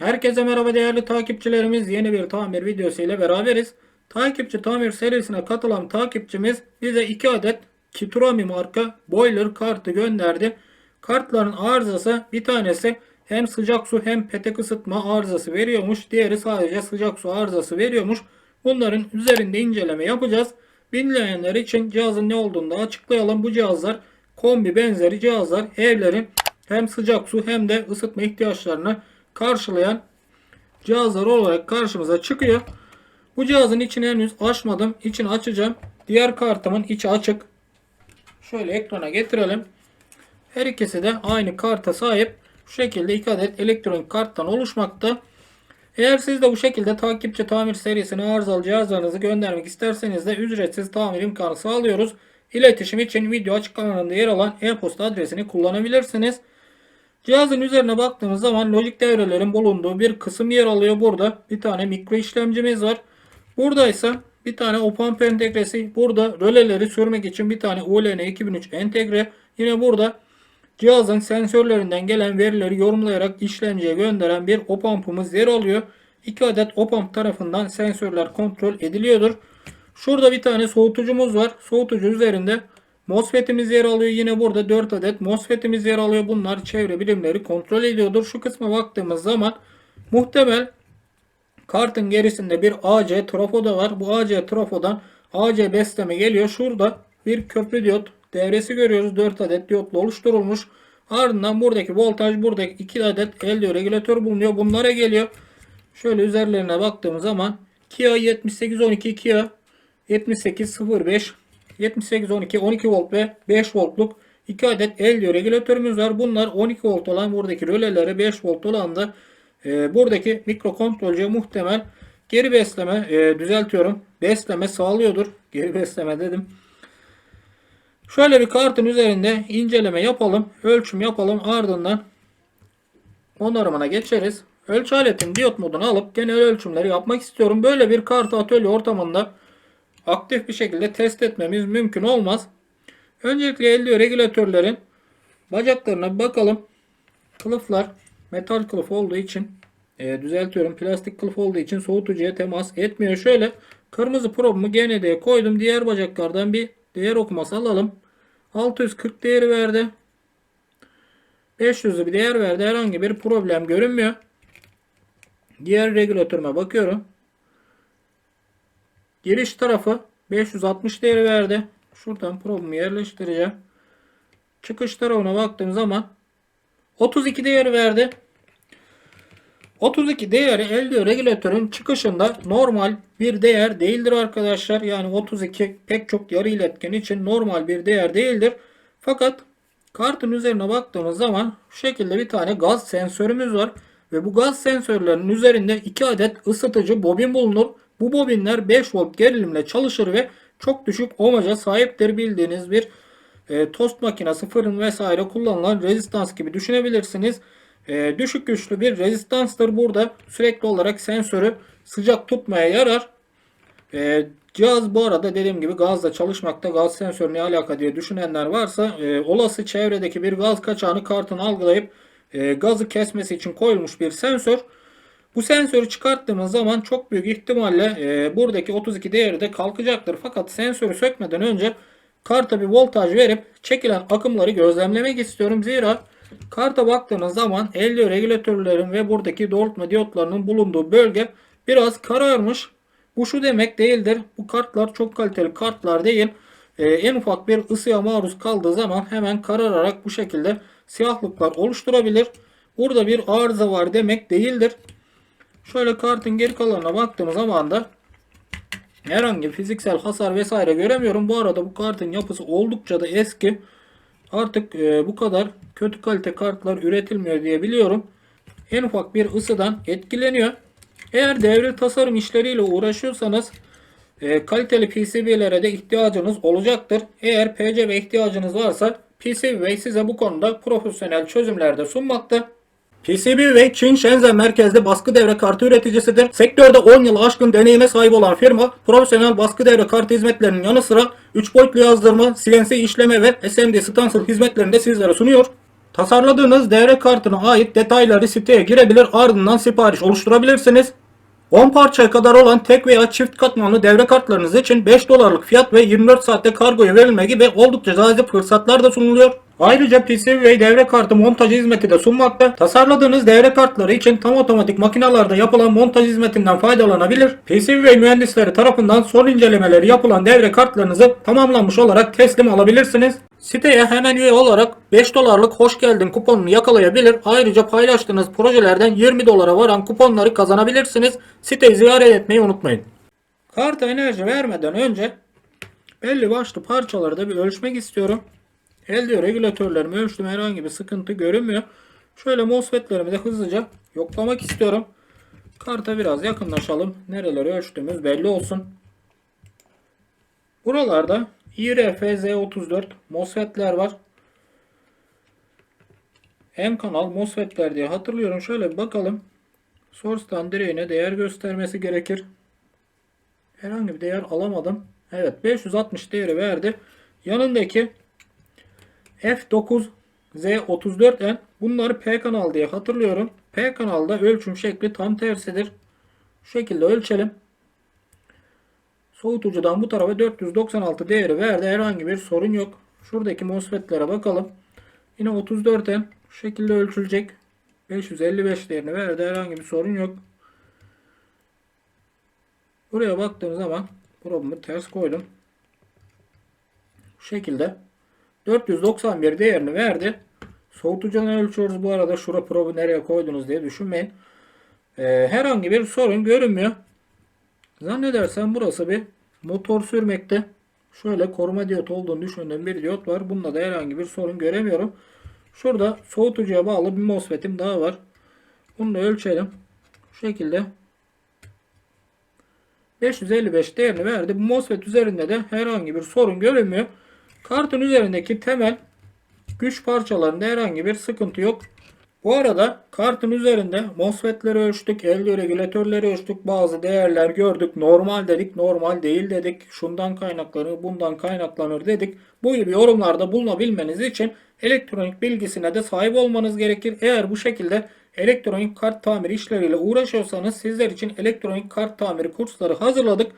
Herkese merhaba değerli takipçilerimiz. Yeni bir tamir videosu ile beraberiz. Takipçi tamir serisine katılan takipçimiz bize 2 adet Kiturami marka boiler kartı gönderdi. Kartların arızası bir tanesi hem sıcak su hem petek ısıtma arızası veriyormuş. Diğeri sadece sıcak su arızası veriyormuş. Bunların üzerinde inceleme yapacağız. Bilmeyenler için cihazın ne olduğunu da açıklayalım. Bu cihazlar kombi benzeri cihazlar evlerin hem sıcak su hem de ısıtma ihtiyaçlarını karşılayan cihazlar olarak karşımıza çıkıyor. Bu cihazın içini henüz açmadım. İçini açacağım. Diğer kartımın içi açık. Şöyle ekrana getirelim. Her ikisi de aynı karta sahip. Şu şekilde iki adet elektronik karttan oluşmakta. Eğer siz de bu şekilde takipçi tamir serisine arızalı cihazlarınızı göndermek isterseniz de ücretsiz tamir imkanı sağlıyoruz. İletişim için video açıklamalarında yer alan e-posta adresini kullanabilirsiniz. Cihazın üzerine baktığımız zaman lojik devrelerin bulunduğu bir kısım yer alıyor. Burada bir tane mikro işlemcimiz var. Burada ise bir tane op-amp entegresi. Burada röleleri sürmek için bir tane ULN 2003 entegre. Yine burada cihazın sensörlerinden gelen verileri yorumlayarak işlemciye gönderen bir op-amp'ımız yer alıyor. 2 adet op-amp tarafından sensörler kontrol ediliyordur. Şurada bir tane soğutucumuz var. Soğutucu üzerinde MOSFET'imiz yer alıyor. Yine burada 4 adet MOSFET'imiz yer alıyor. Bunlar çevre bilimleri kontrol ediyordur. Şu kısma baktığımız zaman muhtemel kartın gerisinde bir AC trafo da var. Bu AC trafodan AC besleme geliyor. Şurada bir köprü diyot devresi görüyoruz. 4 adet diyotla oluşturulmuş. Ardından buradaki voltaj buradaki 2 adet LDO regülatör bulunuyor. Bunlara geliyor. Şöyle üzerlerine baktığımız zaman Kia 7812 Kia 7805 7812 12 volt ve 5 voltluk 2 adet LDO regülatörümüz var. Bunlar 12 volt olan buradaki rölelere 5 volt olan da e, buradaki mikrokontrolcüye muhtemel geri besleme e, düzeltiyorum. Besleme sağlıyordur. Geri besleme dedim. Şöyle bir kartın üzerinde inceleme yapalım. Ölçüm yapalım. Ardından onarımına geçeriz. Ölçü aletin diyot modunu alıp genel ölçümleri yapmak istiyorum. Böyle bir kartı atölye ortamında aktif bir şekilde test etmemiz mümkün olmaz. Öncelikle elde regülatörlerin bacaklarına bakalım. Kılıflar metal kılıf olduğu için e, düzeltiyorum. Plastik kılıf olduğu için soğutucuya temas etmiyor. Şöyle kırmızı probumu GND'ye koydum. Diğer bacaklardan bir değer okuması alalım. 640 değeri verdi. 500'lü bir değer verdi. Herhangi bir problem görünmüyor. Diğer regülatörüme bakıyorum. Giriş tarafı 560 değeri verdi. Şuradan probumu yerleştireceğim. Çıkış tarafına baktığım zaman 32 değeri verdi. 32 değeri elde regülatörün çıkışında normal bir değer değildir arkadaşlar. Yani 32 pek çok yarı iletken için normal bir değer değildir. Fakat kartın üzerine baktığımız zaman şu şekilde bir tane gaz sensörümüz var. Ve bu gaz sensörlerinin üzerinde 2 adet ısıtıcı bobin bulunur. Bu bobinler 5 volt gerilimle çalışır ve çok düşük ohmaja sahiptir bildiğiniz bir e, tost makinesi, fırın vesaire kullanılan rezistans gibi düşünebilirsiniz. E, düşük güçlü bir rezistanstır. Burada sürekli olarak sensörü sıcak tutmaya yarar. E, cihaz bu arada dediğim gibi gazla çalışmakta. Gaz sensörü ne alaka diye düşünenler varsa e, olası çevredeki bir gaz kaçağını kartın algılayıp e, gazı kesmesi için koyulmuş bir sensör. Bu sensörü çıkarttığımız zaman çok büyük ihtimalle e, buradaki 32 değeri de kalkacaktır. Fakat sensörü sökmeden önce karta bir voltaj verip çekilen akımları gözlemlemek istiyorum. Zira karta baktığınız zaman LDO regülatörlerin ve buradaki doğrultma diyotlarının bulunduğu bölge biraz kararmış. Bu şu demek değildir. Bu kartlar çok kaliteli kartlar değil. E, en ufak bir ısıya maruz kaldığı zaman hemen karararak bu şekilde siyahlıklar oluşturabilir. Burada bir arıza var demek değildir. Şöyle kartın geri kalanına baktığımız zaman da herhangi fiziksel hasar vesaire göremiyorum. Bu arada bu kartın yapısı oldukça da eski. Artık e, bu kadar kötü kalite kartlar üretilmiyor diye biliyorum. En ufak bir ısıdan etkileniyor. Eğer devre tasarım işleriyle uğraşıyorsanız e, kaliteli PCB'lere de ihtiyacınız olacaktır. Eğer PCB ihtiyacınız varsa PCB size bu konuda profesyonel çözümler de sunmakta. PCB Çin Shenzhen merkezli baskı devre kartı üreticisidir. Sektörde 10 yıl aşkın deneyime sahip olan firma, profesyonel baskı devre kartı hizmetlerinin yanı sıra 3 boyutlu yazdırma, CNC işleme ve SMD stencil hizmetlerini de sizlere sunuyor. Tasarladığınız devre kartına ait detayları siteye girebilir ardından sipariş oluşturabilirsiniz. 10 parçaya kadar olan tek veya çift katmanlı devre kartlarınız için 5 dolarlık fiyat ve 24 saatte kargoya verilme gibi oldukça cazip fırsatlar da sunuluyor. Ayrıca PCBWay devre kartı montaj hizmeti de sunmakta. Tasarladığınız devre kartları için tam otomatik makinalarda yapılan montaj hizmetinden faydalanabilir. PCBWay mühendisleri tarafından son incelemeleri yapılan devre kartlarınızı tamamlanmış olarak teslim alabilirsiniz. Siteye hemen üye olarak 5 dolarlık hoş geldin kuponunu yakalayabilir. Ayrıca paylaştığınız projelerden 20 dolara varan kuponları kazanabilirsiniz. Siteyi ziyaret etmeyi unutmayın. Karta enerji vermeden önce belli başlı parçaları da bir ölçmek istiyorum. Elde regülatörlerimi ölçtüm. Herhangi bir sıkıntı görünmüyor. Şöyle MOSFET'lerimi de hızlıca yoklamak istiyorum. Karta biraz yakınlaşalım. Nereleri ölçtüğümüz belli olsun. Buralarda IRFZ34 MOSFET'ler var. M kanal MOSFET'ler diye hatırlıyorum. Şöyle bir bakalım. Source'tan direğine değer göstermesi gerekir. Herhangi bir değer alamadım. Evet 560 değeri verdi. Yanındaki F9Z34N bunları P kanal diye hatırlıyorum. P kanalda ölçüm şekli tam tersidir. Şu şekilde ölçelim. Soğutucudan bu tarafa 496 değeri verdi. Herhangi bir sorun yok. Şuradaki MOSFET'lere bakalım. Yine 34N şu şekilde ölçülecek. 555 değerini verdi. Herhangi bir sorun yok. Buraya baktığım zaman probamı ters koydum. Bu şekilde 491 değerini verdi. Soğutucudan ölçüyoruz bu arada. Şura probu nereye koydunuz diye düşünmeyin. Ee, herhangi bir sorun görünmüyor. Zannedersem burası bir motor sürmekte. Şöyle koruma diyot olduğunu düşündüğüm bir diyot var. Bunda da herhangi bir sorun göremiyorum. Şurada soğutucuya bağlı bir MOSFET'im daha var. Bunu da ölçelim. Şu şekilde 555 değerini verdi. Bu MOSFET üzerinde de herhangi bir sorun görünmüyor. Kartın üzerindeki temel güç parçalarında herhangi bir sıkıntı yok. Bu arada kartın üzerinde MOSFET'leri ölçtük, LDO regülatörleri ölçtük, bazı değerler gördük. Normal dedik, normal değil dedik. Şundan kaynaklanır, bundan kaynaklanır dedik. Bu gibi yorumlarda bulunabilmeniz için elektronik bilgisine de sahip olmanız gerekir. Eğer bu şekilde elektronik kart tamiri işleriyle uğraşıyorsanız sizler için elektronik kart tamiri kursları hazırladık.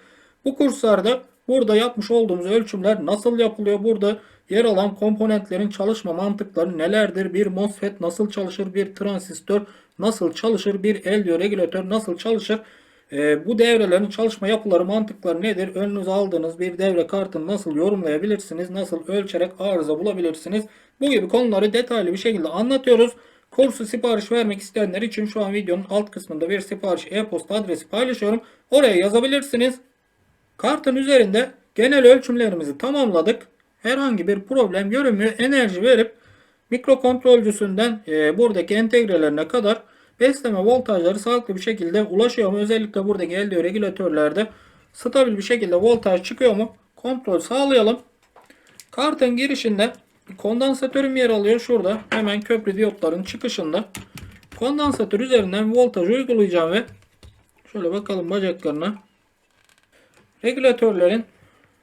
Bu kurslarda burada yapmış olduğumuz ölçümler nasıl yapılıyor? Burada yer alan komponentlerin çalışma mantıkları nelerdir? Bir MOSFET nasıl çalışır? Bir transistör nasıl çalışır? Bir LDO regülatör nasıl çalışır? Ee, bu devrelerin çalışma yapıları, mantıkları nedir? Önünüze aldığınız bir devre kartını nasıl yorumlayabilirsiniz? Nasıl ölçerek arıza bulabilirsiniz? Bu gibi konuları detaylı bir şekilde anlatıyoruz. Kursu sipariş vermek isteyenler için şu an videonun alt kısmında bir sipariş e-posta adresi paylaşıyorum. Oraya yazabilirsiniz. Kartın üzerinde genel ölçümlerimizi tamamladık. Herhangi bir problem görünmüyor. Enerji verip mikrokontrolcüsünden e, buradaki entegrelerine kadar besleme voltajları sağlıklı bir şekilde ulaşıyor mu? Özellikle buradaki LDO regülatörlerde stabil bir şekilde voltaj çıkıyor mu? Kontrol sağlayalım. Kartın girişinde kondansatörüm yer alıyor. Şurada hemen köprü diyotların çıkışında. Kondansatör üzerinden voltaj uygulayacağım ve şöyle bakalım bacaklarına. Regülatörlerin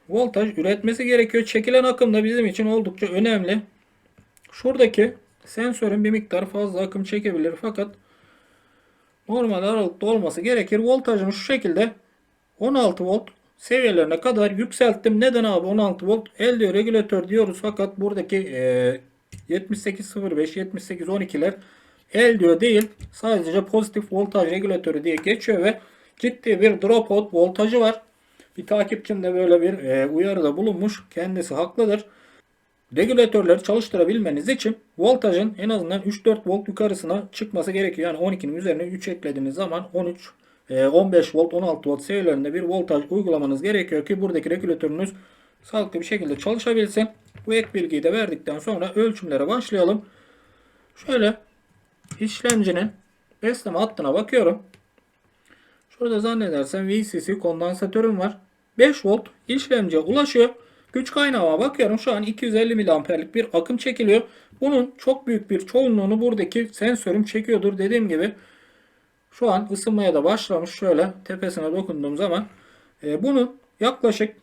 voltaj üretmesi gerekiyor. Çekilen akım da bizim için oldukça önemli. Şuradaki sensörün bir miktar fazla akım çekebilir fakat normal aralıkta olması gerekir. Voltajını şu şekilde 16 volt seviyelerine kadar yükselttim. Neden abi 16 volt? LDO regülatör diyoruz fakat buradaki e, 7805 7812'ler LDO değil sadece pozitif voltaj regülatörü diye geçiyor ve ciddi bir dropout voltajı var. Bir takipçim de böyle bir e, uyarıda bulunmuş. Kendisi haklıdır. Regülatörleri çalıştırabilmeniz için voltajın en azından 3-4 volt yukarısına çıkması gerekiyor. Yani 12'nin üzerine 3 eklediğiniz zaman 13 15 volt 16 volt seviyelerinde bir voltaj uygulamanız gerekiyor ki buradaki regülatörünüz sağlıklı bir şekilde çalışabilsin. Bu ek bilgiyi de verdikten sonra ölçümlere başlayalım. Şöyle işlemcinin besleme hattına bakıyorum. Şurada zannedersem VCC kondansatörüm var. 5 volt işlemciye ulaşıyor. Güç kaynağıma bakıyorum. Şu an 250 miliamperlik bir akım çekiliyor. Bunun çok büyük bir çoğunluğunu buradaki sensörüm çekiyordur. Dediğim gibi şu an ısınmaya da başlamış. Şöyle tepesine dokunduğum zaman e, bunun yaklaşık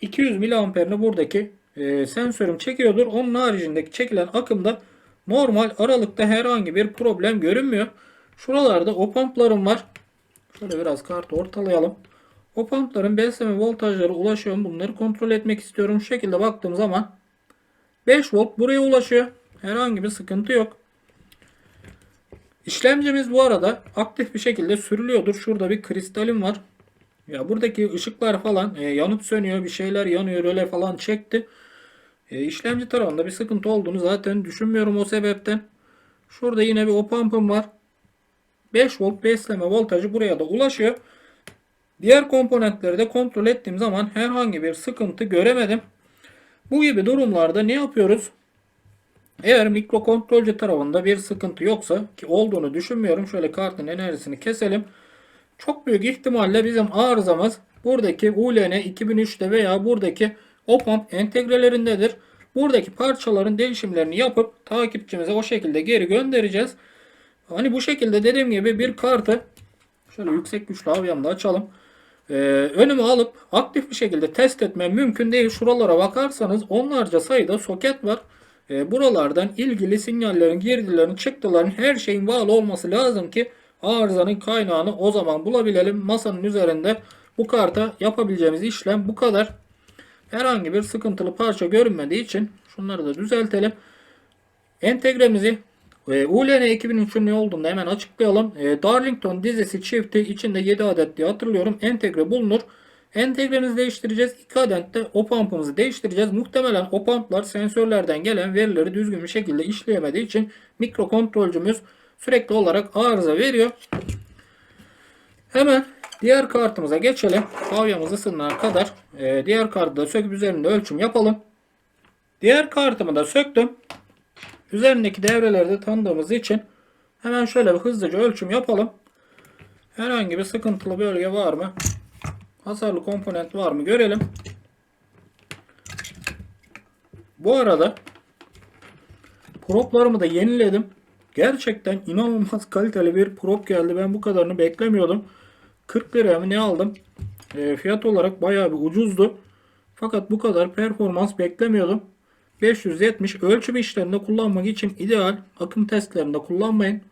200 miliamperini buradaki e, sensörüm çekiyordur. Onun haricindeki çekilen akım da normal aralıkta herhangi bir problem görünmüyor. Şuralarda o pumplarım var. Şöyle biraz kartı ortalayalım. O pumpların besleme voltajları ulaşıyor mu? Bunları kontrol etmek istiyorum. Şu şekilde baktığım zaman 5 volt buraya ulaşıyor. Herhangi bir sıkıntı yok. İşlemcimiz bu arada aktif bir şekilde sürülüyordur. Şurada bir kristalim var. Ya buradaki ışıklar falan e, yanıp sönüyor. Bir şeyler yanıyor öyle falan çekti. E, işlemci tarafında bir sıkıntı olduğunu zaten düşünmüyorum o sebepten. Şurada yine bir opampım var. 5 volt besleme voltajı buraya da ulaşıyor. Diğer komponentleri de kontrol ettiğim zaman herhangi bir sıkıntı göremedim. Bu gibi durumlarda ne yapıyoruz? Eğer mikrokontrolcü tarafında bir sıkıntı yoksa ki olduğunu düşünmüyorum. Şöyle kartın enerjisini keselim. Çok büyük ihtimalle bizim arızamız buradaki ULN 2003'te veya buradaki OPAMP entegrelerindedir. Buradaki parçaların değişimlerini yapıp takipçimize o şekilde geri göndereceğiz. Hani bu şekilde dediğim gibi bir kartı şöyle yüksek güçlü avyamda açalım. Ee, önüme alıp aktif bir şekilde test etmem mümkün değil. Şuralara bakarsanız onlarca sayıda soket var. Ee, buralardan ilgili sinyallerin, girdilerin, çıktıların her şeyin bağlı olması lazım ki arızanın kaynağını o zaman bulabilelim. Masanın üzerinde bu karta yapabileceğimiz işlem bu kadar. Herhangi bir sıkıntılı parça görünmediği için şunları da düzeltelim. Entegremizi e, ULN 2003'ün ne olduğunu hemen açıklayalım. E, Darlington dizisi çifti içinde 7 adet diye hatırlıyorum. Entegre bulunur. Entegremizi değiştireceğiz. 2 adet de opampımızı değiştireceğiz. Muhtemelen opamplar sensörlerden gelen verileri düzgün bir şekilde işleyemediği için mikrokontrolcümüz sürekli olarak arıza veriyor. Hemen diğer kartımıza geçelim. Kavyamız ısınana kadar e, diğer kartı da söküp üzerinde ölçüm yapalım. Diğer kartımı da söktüm. Üzerindeki devreleri de tanıdığımız için hemen şöyle bir hızlıca ölçüm yapalım. Herhangi bir sıkıntılı bölge var mı? Hasarlı komponent var mı görelim. Bu arada proplarımı da yeniledim. Gerçekten inanılmaz kaliteli bir prop geldi. Ben bu kadarını beklemiyordum. 40 liraya mı ne aldım? E, fiyat olarak bayağı bir ucuzdu. Fakat bu kadar performans beklemiyordum. 570 ölçüm işlerinde kullanmak için ideal. Akım testlerinde kullanmayın.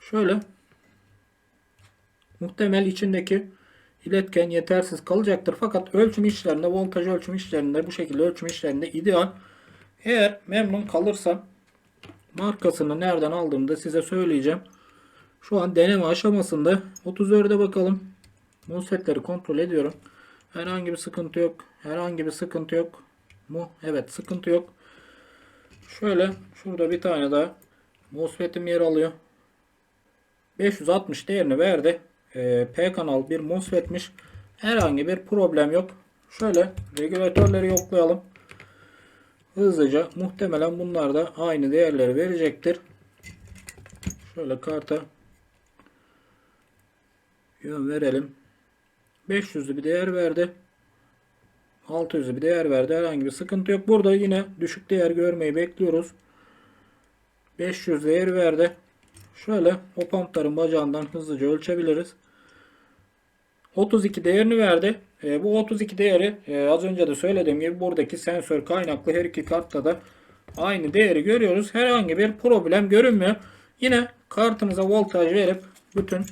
Şöyle muhtemel içindeki iletken yetersiz kalacaktır. Fakat ölçüm işlerinde, voltaj ölçüm işlerinde bu şekilde ölçüm işlerinde ideal. Eğer memnun kalırsam markasını nereden aldığımı da size söyleyeceğim. Şu an deneme aşamasında 34'e bakalım. MOSFET'leri kontrol ediyorum. Herhangi bir sıkıntı yok. Herhangi bir sıkıntı yok mu? Evet sıkıntı yok. Şöyle şurada bir tane daha MOSFET'im yer alıyor. 560 değerini verdi. Ee, P kanal bir MOSFET'miş. Herhangi bir problem yok. Şöyle regülatörleri yoklayalım. Hızlıca muhtemelen bunlar da aynı değerleri verecektir. Şöyle karta yön verelim. 500'lü bir değer verdi. 600'lü bir değer verdi. Herhangi bir sıkıntı yok. Burada yine düşük değer görmeyi bekliyoruz. 500 değer verdi. Şöyle o pampların bacağından hızlıca ölçebiliriz. 32 değerini verdi. E, bu 32 değeri e, az önce de söylediğim gibi buradaki sensör kaynaklı her iki kartta da aynı değeri görüyoruz. Herhangi bir problem görünmüyor. Yine kartımıza voltaj verip bütün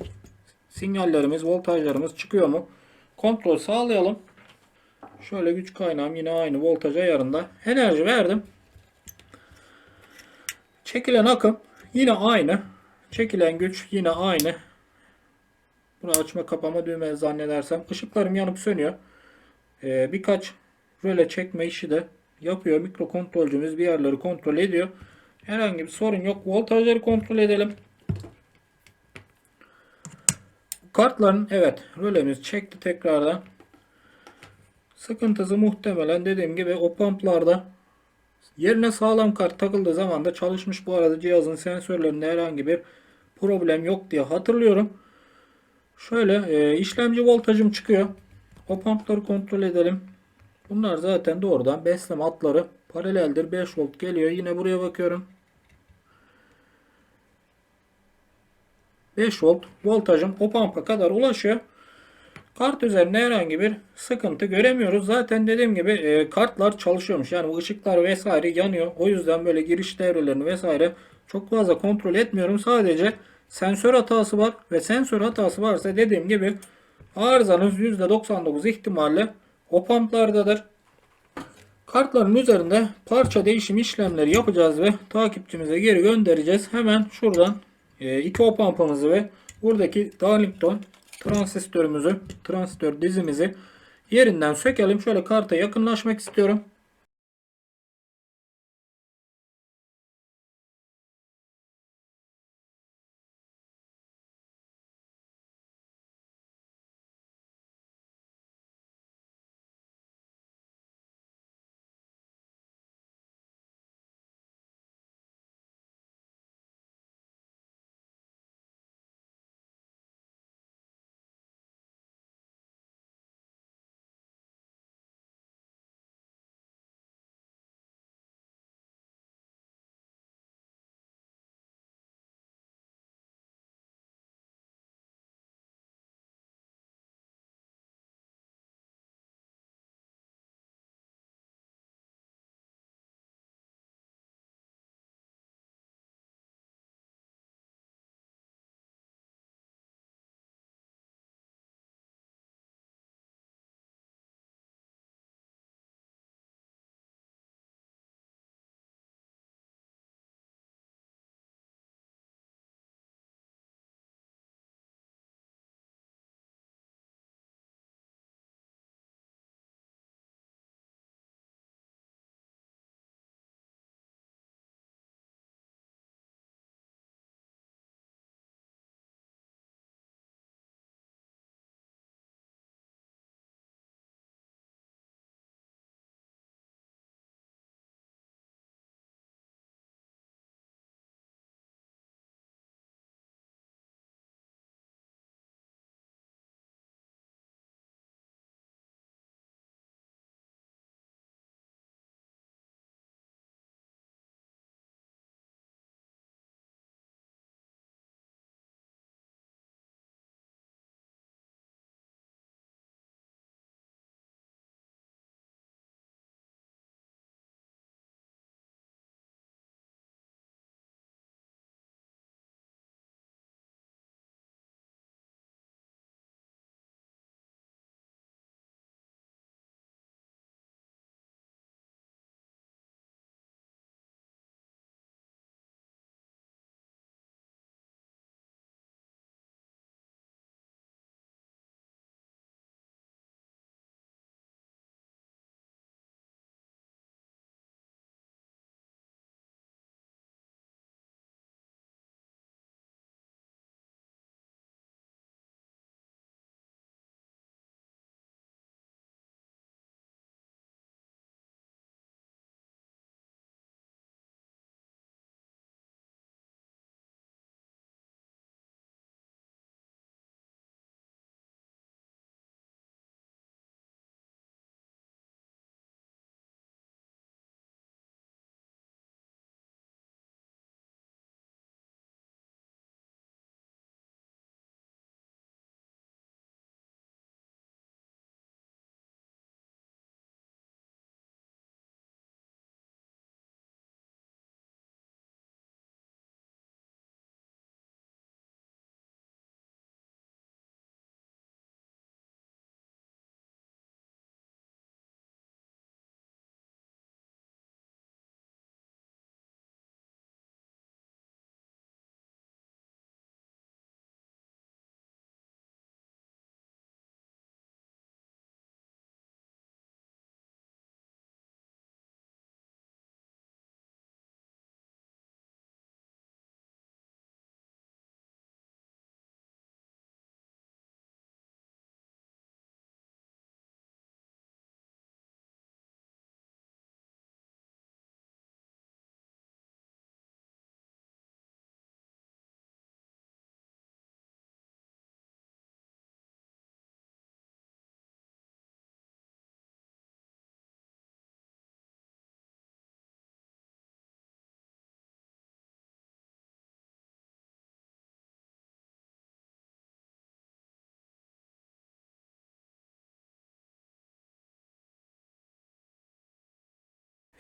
sinyallerimiz, voltajlarımız çıkıyor mu? Kontrol sağlayalım. Şöyle güç kaynağım yine aynı voltaj ayarında. Enerji verdim. Çekilen akım yine aynı. Çekilen güç yine aynı. Bunu açma kapama düğme zannedersem. Işıklarım yanıp sönüyor. Ee, birkaç röle çekme işi de yapıyor. Mikrokontrolcümüz bir yerleri kontrol ediyor. Herhangi bir sorun yok. Voltajları kontrol edelim. Kartların evet rölemiz çekti tekrardan. Sıkıntısı muhtemelen dediğim gibi o pumplarda yerine sağlam kart takıldığı zaman da çalışmış. Bu arada cihazın sensörlerinde herhangi bir problem yok diye hatırlıyorum. Şöyle e, işlemci voltajım çıkıyor. O pumpları kontrol edelim. Bunlar zaten doğrudan besleme hatları paraleldir. 5 volt geliyor. Yine buraya bakıyorum. 5 volt voltajım o pumpa kadar ulaşıyor. Kart üzerinde herhangi bir sıkıntı göremiyoruz. Zaten dediğim gibi e, kartlar çalışıyormuş. Yani bu ışıklar vesaire yanıyor. O yüzden böyle giriş devrelerini vesaire çok fazla kontrol etmiyorum. Sadece sensör hatası var ve sensör hatası varsa dediğim gibi arızanız %99 ihtimalle o pumplardadır. Kartların üzerinde parça değişim işlemleri yapacağız ve takipçimize geri göndereceğiz. Hemen şuradan e, iki o pumpamızı ve buradaki Darlington transistörümüzü, transistör dizimizi yerinden sökelim. Şöyle karta yakınlaşmak istiyorum.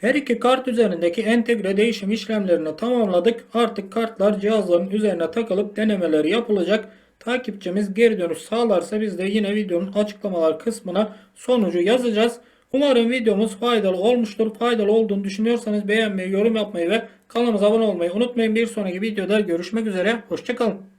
Her iki kart üzerindeki entegre değişim işlemlerini tamamladık. Artık kartlar cihazların üzerine takılıp denemeleri yapılacak. Takipçimiz geri dönüş sağlarsa biz de yine videonun açıklamalar kısmına sonucu yazacağız. Umarım videomuz faydalı olmuştur. Faydalı olduğunu düşünüyorsanız beğenmeyi, yorum yapmayı ve kanalımıza abone olmayı unutmayın. Bir sonraki videoda görüşmek üzere. Hoşçakalın.